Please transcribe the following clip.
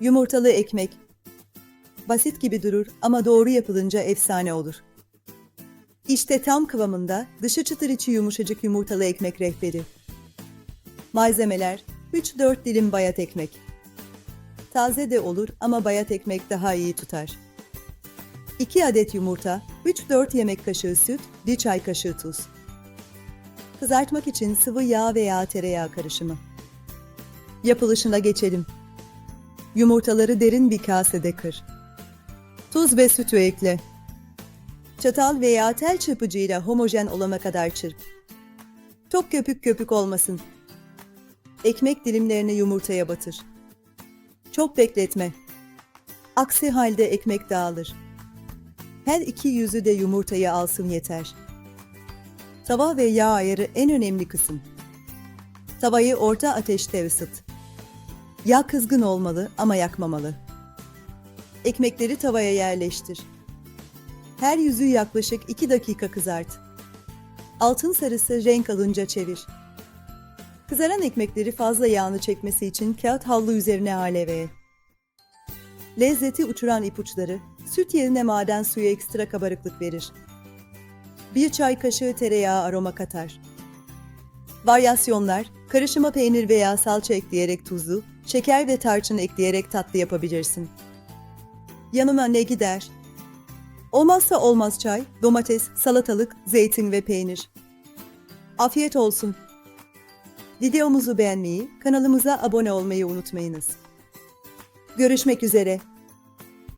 Yumurtalı ekmek. Basit gibi durur ama doğru yapılınca efsane olur. İşte tam kıvamında dışı çıtır içi yumuşacık yumurtalı ekmek rehberi. Malzemeler 3-4 dilim bayat ekmek. Taze de olur ama bayat ekmek daha iyi tutar. 2 adet yumurta, 3-4 yemek kaşığı süt, 1 çay kaşığı tuz. Kızartmak için sıvı yağ veya tereyağı karışımı. Yapılışına geçelim. Yumurtaları derin bir kasede kır. Tuz ve sütü ekle. Çatal veya tel çırpıcıyla homojen olana kadar çırp. Çok köpük köpük olmasın. Ekmek dilimlerini yumurtaya batır. Çok bekletme. Aksi halde ekmek dağılır. Her iki yüzü de yumurtayı alsın yeter. Tava ve yağ ayarı en önemli kısım. Tavayı orta ateşte ısıt. Yağ kızgın olmalı ama yakmamalı. Ekmekleri tavaya yerleştir. Her yüzü yaklaşık 2 dakika kızart. Altın sarısı renk alınca çevir. Kızaran ekmekleri fazla yağını çekmesi için kağıt havlu üzerine aleveye. Lezzeti uçuran ipuçları, süt yerine maden suyu ekstra kabarıklık verir. Bir çay kaşığı tereyağı aroma katar. Varyasyonlar, karışıma peynir veya salça ekleyerek tuzlu, şeker ve tarçın ekleyerek tatlı yapabilirsin. Yanına ne gider? Olmazsa olmaz çay, domates, salatalık, zeytin ve peynir. Afiyet olsun. Videomuzu beğenmeyi, kanalımıza abone olmayı unutmayınız. Görüşmek üzere.